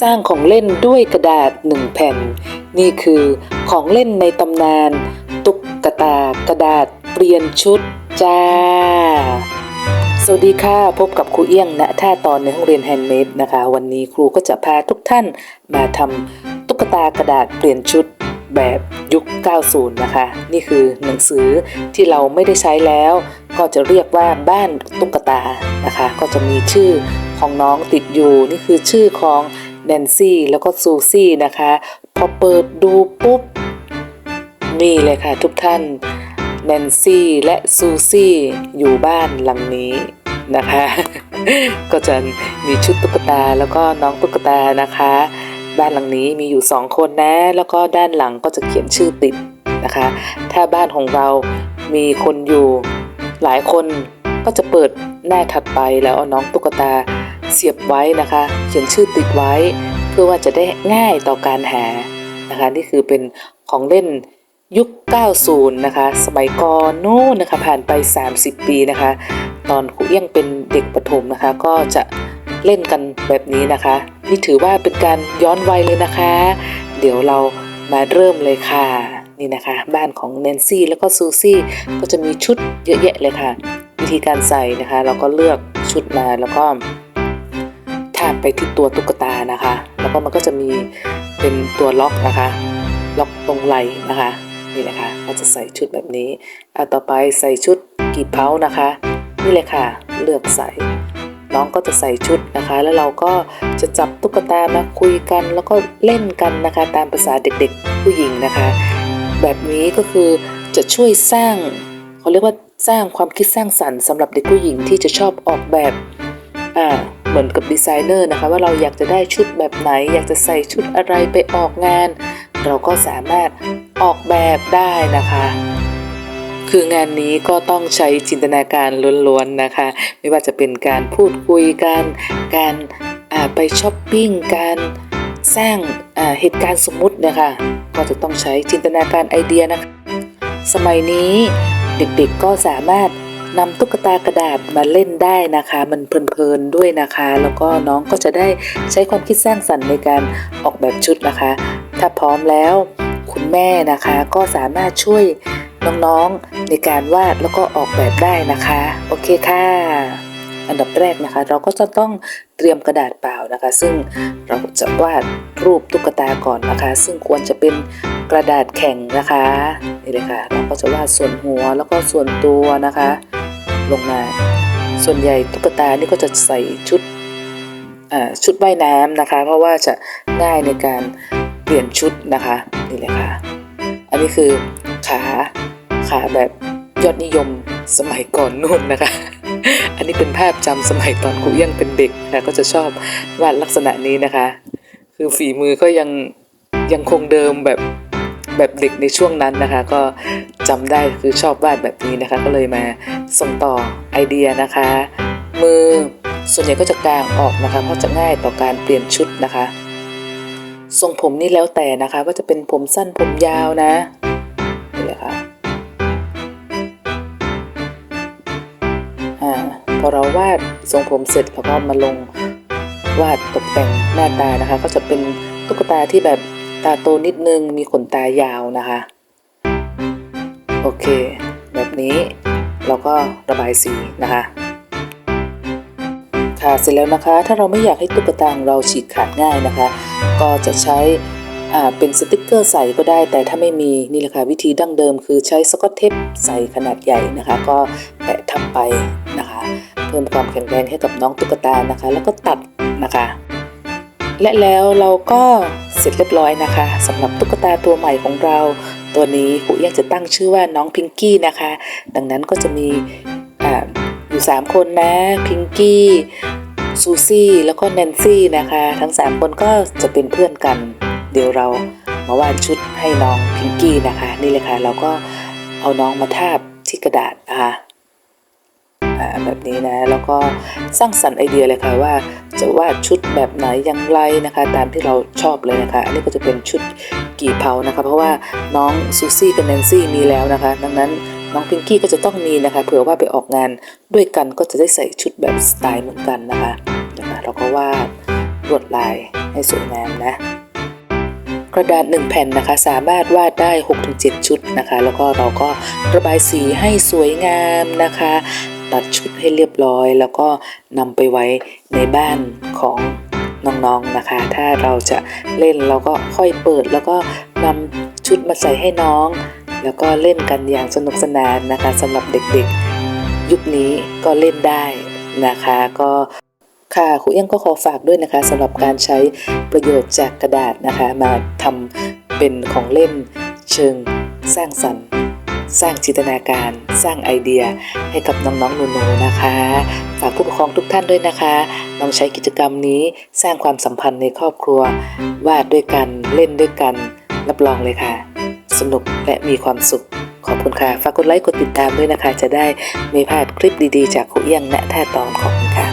สร้างของเล่นด้วยกระดาษหนึ่งแผ่น นี่คือของเล่นในตำนาน ตุ๊กตากระดาษเปลี่ยนชุดจ้า สวัสดีค่ะพบกับครูเอี้ยงณท่าตอนในห้องเรียนแฮนด์เมดนะคะ วันนี้ครูก็จะพาทุกท่านมาทำตุ๊กตากระดาษเปลี่ยนชุดแบบยุค 90 นะคะ นี่คือหนังสือที่เราไม่ได้ใช้แล้ว ก็จะเรียกว่าบ้านตุ๊กตานะคะ ก็จะมีชื่อของน้องติดอยู่ นี่คือชื่อของ แนนซี่แล้วก็ซูซี่นะคะ พอเปิดดูปุ๊บ นี่เลยค่ะทุกท่านแนนซี่และซูซี่อยู่บ้านหลังนี้นะคะ ก็จะมีชุดตุ๊กตาแล้วก็น้องตุ๊กตานะคะ บ้านหลังนี้มีอยู่สองคนนะ แล้วก็ด้านหลังก็จะเขียนชื่อติดนะคะ ถ้าบ้านของเรามีคนอยู่หลายคนก็จะเปิดหน้าถัดไปแล้วเอาน้องตุ๊กตา เสียบไว้นะคะ เขียนชื่อติดไว้ เพื่อว่าจะได้ง่ายต่อการหานะคะ นี่คือเป็นของเล่นยุค 90 นะคะ สมัยก่อนนู้นนะคะ ผ่านไป 30 ปีนะคะ ตอนครูเอี้ยงเป็นเด็กประถมนะคะ ก็จะเล่นกันแบบนี้นะคะ นี่ถือว่าเป็นการย้อนวัยเลยนะคะ เดี๋ยวเรามาเริ่มเลยค่ะ นี่นะคะ บ้านของแนนซี่แล้วก็ซูซี่ก็จะมีชุดเยอะแยะเลยค่ะ วิธีการใส่นะคะ เราก็เลือกชุดมาแล้วก็ บไปที่ตัวตุ๊กตานะคะ แล้วก็มันก็จะมีเป็นตัวล็อกนะคะ ล็อกตรงไหล่นะคะนี่แหละค่ะเราจะใส่ชุดแบบนี้อะต่อไปใส่ชุดกีบเผานะคะ นี่เลยค่ะ เลือกใส่ น้องก็จะใส่ชุดนะคะ แล้วเราก็จะจับตุ๊กตามาคุยกัน แล้วก็เล่นกันนะคะ ตามภาษาเด็กๆ ผู้หญิงนะคะ แบบนี้ก็คือจะช่วยสร้างเขาเรียกว่าสร้างความคิดสร้างสรรค์สำหรับเด็กผู้หญิงที่จะชอบออกแบบอ่า เหมือนกับดีไซเนอร์นะคะว่าเราอยากจะได้ชุดแบบไหน อยากจะใส่ชุดอะไรไปออกงาน เราก็สามารถออกแบบได้นะคะ คืองานนี้ก็ต้องใช้จินตนาการล้วนๆนะคะ ไม่ว่าจะเป็นการพูดคุยกันการไปช้อปปิ้งการสร้างเหตุการณ์สมมุตินะคะก็จะต้องใช้จินตนาการไอเดียนะคะ สมัยนี้เด็กๆก็สามารถ นำตุ๊กตากระดาษมาเล่นได้นะคะ มันเพลินๆด้วยนะคะ แล้วก็น้องก็จะได้ใช้ความคิดสร้างสรรค์ในการออกแบบชุดนะคะ ถ้าพร้อมแล้วคุณแม่นะคะก็สามารถช่วยน้องๆในการวาดแล้วก็ออกแบบได้นะคะ โอเคค่ะ อันดับแรกนะคะ เราก็จะต้องเตรียมกระดาษเปล่านะคะ ซึ่งเราจะวาดรูปตุ๊กตาก่อนนะคะ ซึ่งควรจะเป็นกระดาษแข็งนะคะนี่เลยค่ะเราก็จะวาดส่วนหัวแล้วก็ส่วนตัวนะคะ ลงมา ส่วนใหญ่ตุ๊กตานี่ก็จะใส่ชุดอ่าชุดว่ายน้ำนะคะ เพราะว่าจะง่ายในการเปลี่ยนชุดนะคะนี่เลยค่ะ อันนี้คือขาขาแบบยอดนิยมสมัยก่อนนู่นนะคะ อันนี้เป็นภาพจำสมัยตอนครูเอียงเป็นเด็กนะก็จะชอบวาดลักษณะนี้นะคะ คือฝีมือก็ยังยังคงเดิมแบบ แบบเด็กในช่วงนั้นนะคะ ก็จำได้คือชอบวาดแบบนี้นะคะ ก็เลยมาส่งต่อไอเดียนะคะ มือส่วนใหญ่ก็จะกางออกนะคะ เพราะจะง่ายต่อการเปลี่ยนชุดนะคะ ทรงผมนี่แล้วแต่นะคะ ว่าจะเป็นผมสั้นผมยาวนะนี่เลยค่ะอ่าพอเราวาดทรงผมเสร็จเราก็มาลงวาดตกแต่งหน้าตานะคะ ก็จะเป็นตุ๊กตาที่แบบ ตาโตนิดนึง มีขนตายาวนะคะ โอเค แบบนี้เราก็ระบายสีนะคะค่ะเสร็จแล้วนะคะ ถ้าเราไม่อยากให้ตุ๊กตาของเราฉีกขาดง่ายนะคะ ก็จะใช้อ่าเป็นสติกเกอร์ใส่ก็ได้ แต่ถ้าไม่มีนี่แหละค่ะวิธีดั้งเดิม คือใช้สกอตเทปใส่ขนาดใหญ่นะคะ ก็แปะทับไปนะคะ เพิ่มความแข็งแรงให้กับน้องตุ๊กตานะคะ แล้วก็ตัดนะคะ และแล้วเราก็เสร็จเรียบร้อยนะคะสำหรับตุ๊กตาตัวใหม่ของเรา ตัวนี้ครูเอี้ยงจะตั้งชื่อว่าน้องพิงกี้นะคะ ดังนั้นก็จะมีออยู่ 3 คนนะพิงกี้ซูซี่แล้วก็แนนซี่นะคะ ทั้ง 3 คนก็จะเป็นเพื่อนกัน เดี๋ยวเรามาวาดชุดให้น้องพิงกี้นะคะ นี่เลยค่ะ เราก็เอาน้องมาทาบที่กระดาษนะคะ แบบนี้นะ แล้วก็สร้างสรรค์ไอเดียเลยค่ะว่าจะวาดชุดแบบไหนอย่างไรนะคะ ตามที่เราชอบเลยนะคะ อันนี้ก็จะเป็นชุดกี่เผานะคะ เพราะว่าน้องซูซี่กับแนนซี่มีแล้วนะคะ ดังนั้นน้องพิงกี้ก็จะต้องมีนะคะ เผื่อว่าไปออกงานด้วยกันก็จะได้ใส่ชุดแบบสไตล์เหมือนกันนะคะนะคะเราก็วาดลวดลายให้สวยงามนะกระดาษหนึ่งแผ่นนะคะสามารถวาดได้ 6-7 ชุดนะคะ แล้วก็เราก็ระบายสีให้สวยงามนะคะ ตัดชุดให้เรียบร้อย แล้วก็นำไปไว้ในบ้านของน้องๆนะคะ ถ้าเราจะเล่นเราก็ค่อยเปิด แล้วก็นำชุดมาใส่ให้น้อง แล้วก็เล่นกันอย่างสนุกสนานนะคะสำหรับเด็กๆ ยุคนี้ก็เล่นได้นะคะก็ค่ะครูเอี้ยงก็ขอฝากด้วยนะคะสำหรับการใช้ประโยชน์จากกระดาษนะคะ มาทำเป็นของเล่นเชิงสร้างสรรค์ สร้างจินตนาการ สร้างไอเดียให้กับน้องๆหนูๆนะคะ ฝากผู้ปกครองทุกท่านด้วยนะคะลองใช้กิจกรรมนี้สร้างความสัมพันธ์ในครอบครัว วาดด้วยกันเล่นด้วยกัน รับรองเลยค่ะ สนุกและมีความสุข ขอบคุณค่ะ ฝากกดไลค์กดติดตามด้วยนะคะ จะได้ไม่พลาดคลิปดีๆ จากครูเอี้ยงณท่าตอนขอบคุณค่ะ